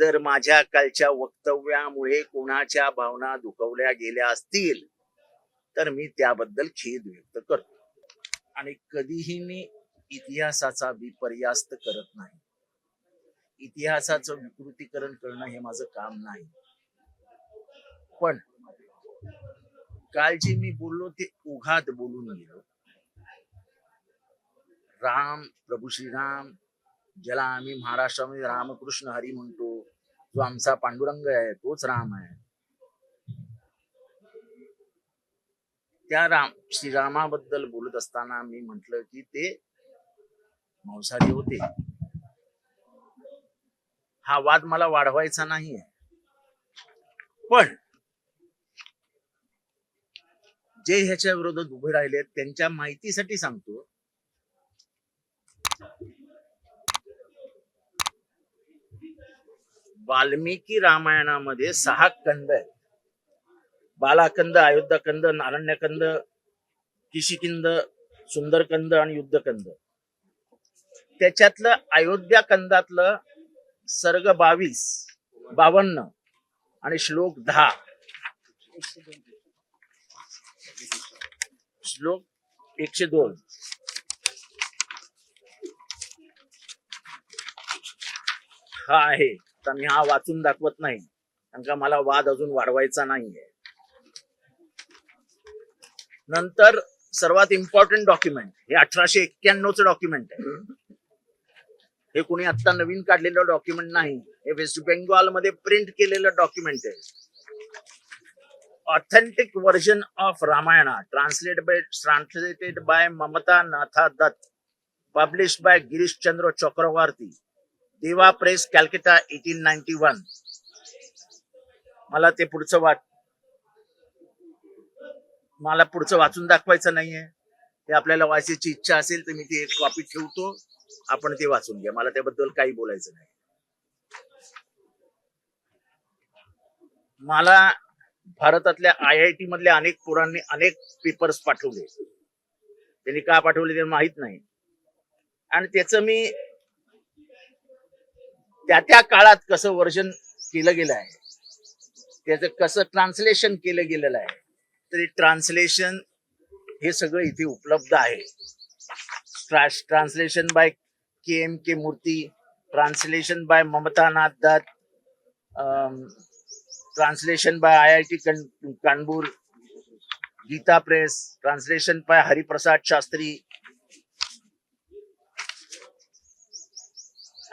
जर माझ्या कालच्या वक्तव्यामुळे कोणाच्या भावना दुखवल्या गेल्या असतील तर मी त्याबद्दल खेद व्यक्त करतो. आणि कधीही मी इतिहासाचा विपर्यास्त करत नाही. इतिहासाचं विकृतीकरण करणं हे माझं काम नाही. पण काल जे मी बोललो ते उघात बोलून गेलो. राम प्रभू श्रीराम ज्याला आम्ही महाराष्ट्रामध्ये रामकृष्ण हरी म्हणतो जो आमचा पांडुरंग आहे तोच राम आहे. त्या राम श्रीरामाबद्दल बोलत असताना मी म्हंटल की ते मांसाहारी होते. हा वाद मला वाढवायचा नाहीये. पण जे ह्याच्या विरोधात उभे राहिले त्यांच्या माहितीसाठी सांगतो. वाल्मिकी रामायणामध्ये सहा कंद आहेत. बालाकंद अयोध्याकंद नारण्यकंद किशिकिंद सुंदरकंद आणि युद्धकंद त्याच्यातलं अयोध्या कंदातलं सर्ग बावीस बावन्न आणि श्लोक दहा. श्लोक एकशे दोन. हा आहे. तर मी हा वाचून दाखवत नाही. कारण का मला वाद अजून वाढवायचा नाहीये. नंतर सर्वात इम्पॉर्टंट डॉक्युमेंट हे अठराशे एक्क्याण्णवचं डॉक्युमेंट आहे. हे कोणी आता नवीन काढलेलं डॉक्युमेंट नाही. हे वेस्ट बेंगॉलमध्ये प्रिंट केलेलं डॉक्युमेंट आहे. Authentic version of Ramayana translate by translated by Mamata Natha Dutt publish by Girish Chandra Chakravarti Deva press Calcutta eighteen ninety one. मला ते पुढचं वाच मला पुढचं वाचून दाखवायचं नाहीये. ते आपल्याला वाचायची इच्छा असेल तर मी ती एक कॉपी ठेवतो. आपण ते वाचून घ्या. मला त्याबद्दल काही बोलायचं नाही. मला भारतातल्या आय आय टी मधल्या अनेक पोरांनी अनेक पेपर्स पाठवले. त्यांनी का पाठवले ते माहीत नाही. आणि त्याचं मी त्या त्या काळात कसं वर्जन केलं गेलं आहे? त्याचं कसं ट्रान्सलेशन केलं गेलेलं आहे? तरी ट्रान्सलेशन हे सगळं इथे उपलब्ध आहे. Translation by K M K Murthy translation by Mamata Nath Dutt translation by I I T Kanpur Gita press translation by Hariprasad Shastri.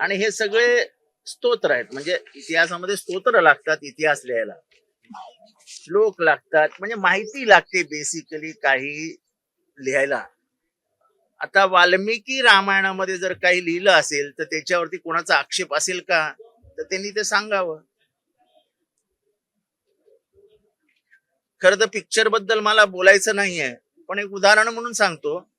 आणि हे सगळे स्तोत्र आहेत. म्हणजे इतिहासामध्ये स्तोत्र लागतात इतिहास लिहायला. श्लोक लागतात म्हणजे माहिती लागते बेसिकली काही लिहायला. आता वाल्मिकी रामायणामध्ये जर काही लिहिलं असेल तर त्याच्यावरती कोणाचा आक्षेप असेल का? तर त्यांनी ते सांगावं. खर तर पिक्चरबद्दल मला बोलायचं नाहीये पण एक उदाहरण म्हणून सांगतो.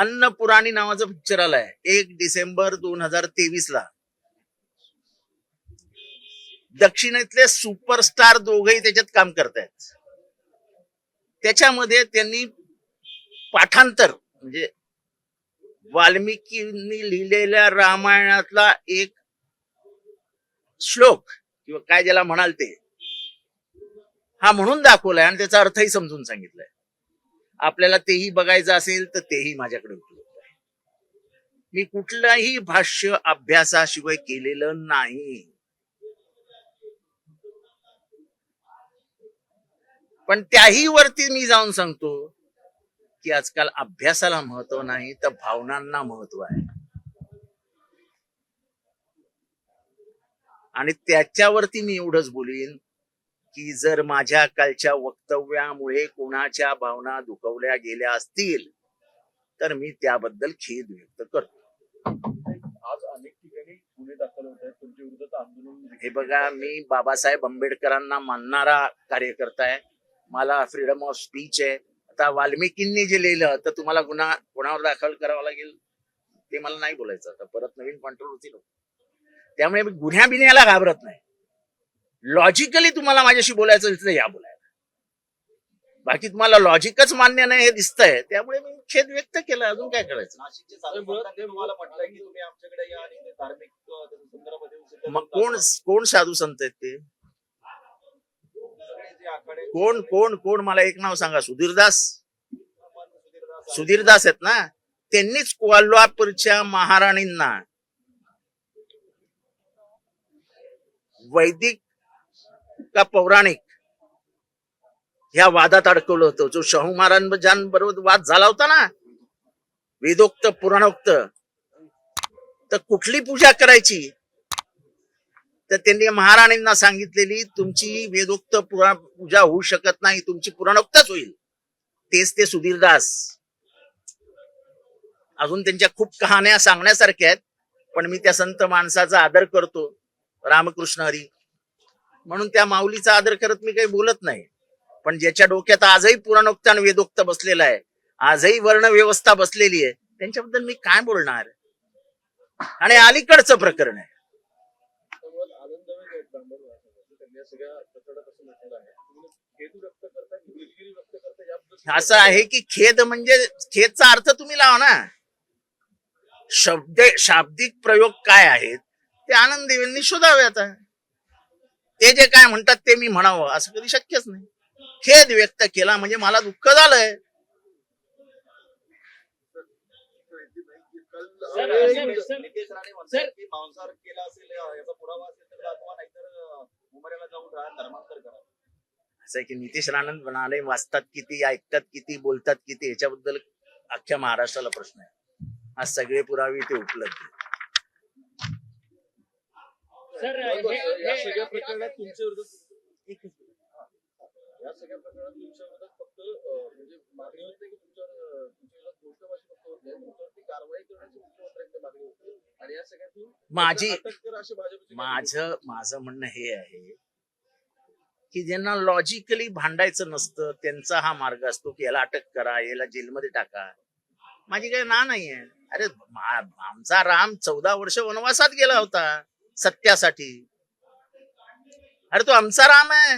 अन्नपुराणी नावाचा पिक्चर आलाय एक डिसेंबर दोन हजार तेवीस ला दक्षिणेतले सुपरस्टार दोघही त्याच्यात काम करतायत. त्याच्यामध्ये त्यांनी पाठांतर म्हणजे वाल्मिकींनी लिहिलेल्या रामायणातला एक श्लोक किंवा काय ज्याला म्हणाल ते हा म्हणून दाखवलाय आणि त्याचा अर्थही समजून सांगितलाय. आपल्याला तेही बघायचं असेल तर तेही माझ्याकडे उपलब्ध आहे. मी कुठलाही भाष्य अभ्यासाशिवाय केलेलं नाही. पण त्याही वरती मी जाऊन सांगतो की आजकाल अभ्यासाला महत्त्व नाही तर भावनांना महत्त्व आहे. आणि त्याच्यावरती मी एवढंच बोलीन की जर माझ्या कालच्या वक्तव्यामुळे कोणाच्या भावना दुखवल्या गेल्या असतील तर मी त्याबद्दल खेद व्यक्त करतो. आज अनेक ठिकाणी गुन्हे दाखल होत आहेत. तुमच्या विरोधात आंदोलन हे बघा मी बाबासाहेब आंबेडकरांना मानणारा कार्यकर्ता आहे. मला फ्रीडम ऑफ स्पीच आहे. आता वाल्मिकींनी जे लिहिलं तर तुम्हाला गुन्हा कोणावर दाखल करावा लागेल? ते मला नाही बोलायचं. आता परत नवीन कॉन्ट्रोवर्सी नको. त्यामुळे मी गुन्ह्या बिन्ह्याला घाबरत नाही. लॉजिकली तुम्हाला माझ्याशी बोलायचं असेल तर या बोलायला. बाकी तुम्हाला लॉजिकच मान्य नाही हे दिसतंय. त्यामुळे मी खेद व्यक्त केला. अजून काय करायचं? कोण. कोण साधू संत आहेत ते? कोण कोण कोण? मला एक नाव सांगा. सुधीरदास सुधीरदास. सुधीरदास आहेत ना? त्यांनीच कोल्हापूरच्या महाराणींना वैदिक का पौराणिक. ह्या वादात अडकवलं होतं. जो शाहू महाराजांबरोबर वाद झाला होता ना वेदोक्त पुराणोक्त तर कुठली पूजा करायची? तर त्यांनी महाराणींना सांगितलेली तुमची वेदोक्त पुरा पूजा होऊ शकत नाही तुमची पुराणोक्तच होईल. तेच ते सुधीरदास अजून त्यांच्या खूप कहाण्या सांगण्यासारख्या आहेत पण मी त्या संत माणसाचा आदर करतो. रामकृष्ण हरी. म्हणून त्या माऊलीचा आदर करत मी काही बोलत नाही. पण ज्याच्या डोक्यात आजही पुराणोक्त आणि वेदोक्त बसलेला आहे आजही वर्ण व्यवस्था बसलेली आहे त्यांच्याबद्दल मी काय बोलणार? आणि अलीकडचं प्रकरण आहे. असं आहे की खेद म्हणजे खेदचा अर्थ तुम्ही लावा ना. शब्द शाब्दिक प्रयोग काय आहेत ते आनंद देवेंनी शोधावे आता. ते जे काय म्हणतात ते मी म्हणावं असं कधी शक्यच नाही. खेद व्यक्त केला म्हणजे मला दुःख झालंय. असं- नितेश सर- नितेश राणे म्हणतात की मांसाहार केला असेल अ, याचा पुरावा असेल तर दाखवा नाहीतर अ, उमऱ्याला जाऊन राहा धर्मांतर करा. असं आहे की नितीश राणन म्हणाले वाचतात किती ऐकतात किती बोलतात किती याच्याबद्दल अख्ख्या महाराष्ट्राला प्रश्न आहे. आज सगळे पुरावे ते उपलब्ध आहेत. सर या सगळ्या प्रकरणात तुमच्या विरोधात या सगळ्या प्रकरणात तुमच्या विरोधात फक्त म्हणजे मागणी होते की तुमच्या अ, तुमच्या विरोधात घोषणाबाजी फक्त होत नाही. तुमच्यावरती कारवाई करण्याची मुख्यमंत्र्यांची मागणी होती. आणि या सगळ्यातून माझी माझं माझं म्हणणं हे आहे की ज्यांना लॉजिकली भांडायचं नसतं त्यांचा हा मार्ग असतो की याला अटक करा याला जेलमध्ये टाका. माझी काही ना नाही आहे अरे आमचा राम चौदा वर्ष वनवासात गेला होता. सत्यासाठी. अरे तो आमचा राम आहे.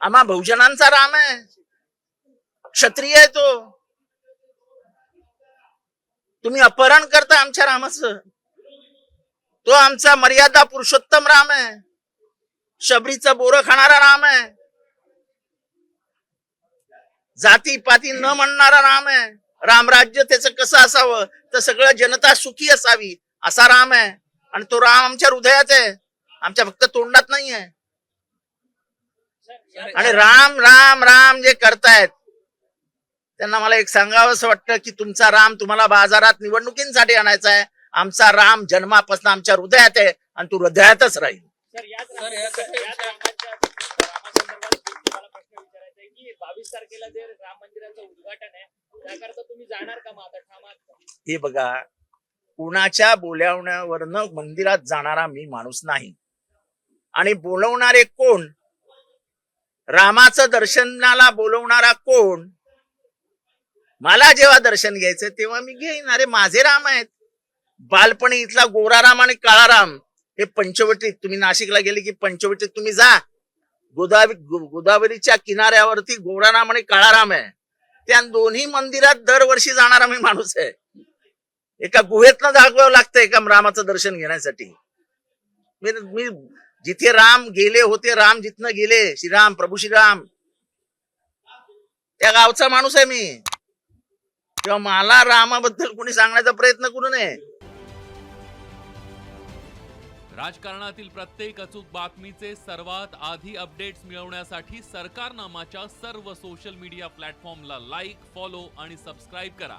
आम्हा बहुजनांचा राम आहे. क्षत्रिय आहे तो. तुम्ही अपहरण करता आमच्या रामाचं. तो आमचा मर्यादा पुरुषोत्तम राम आहे. शबरीचं बोरं खाणारा राम आहे. जाती पाती न म्हणणारा राम आहे. रामराज्य त्याचं कसं असावं? तर सगळं जनता सुखी असावी असा राम आहे. आणि तो राम आमच्या हृदयात आहे. आमच्या फक्त तोंडात नाही आहे. आणि राम राम राम जे करतायत त्यांना मला एक सांगावं असं वाटतं की तुमचा राम तुम्हाला बाजारात निवडणुकींसाठी आणायचा आहे. आमचा राम जन्मापासून आमच्या हृदयात आहे आणि तो हृदयातच राहील. बावीस तारखेला जे राम मंदिराचं उद्घाटन आहे त्याकरता तुम्ही जाणार का मग आता? हे बघा कुणाच्या बोलावण्यावरनं मंदिरात जाणारा मी माणूस नाही. आणि बोलवणारे कोण? रामाचं दर्शनाला बोलवणारा कोण? मला जेव्हा दर्शन घ्यायचं तेव्हा मी घेईन. अरे माझे राम आहेत. बालपणी इथला गोराराम आणि काळाराम हे पंचवटीत तुम्ही नाशिकला गेले की पंचवटीत तुम्ही जा. गोदावरी गोदावरीच्या किनाऱ्यावरती गोराराम आणि काळाराम आहे. त्या दोन्ही मंदिरात दरवर्षी जाणारा मी माणूस आहे. एका गुहेतनं दाखवावं लागतं एका रामाचं दर्शन घेण्यासाठी. मी मी जिथे राम गेले होते राम जिथनं गेले श्रीराम प्रभू श्रीराम. त्या गावचा माणूस आहे मी. तेव्हा मला रामाबद्दल कोणी सांगण्याचा प्रयत्न करू नये. राजकारणातील प्रत्येक अचूक बातमीचे सर्वात आधी अपडेट्स मिळवण्यासाठी सरकारनामाच्या सर्व सोशल मीडिया प्लॅटफॉर्मला लाईक फॉलो आणि सबस्क्राईब करा.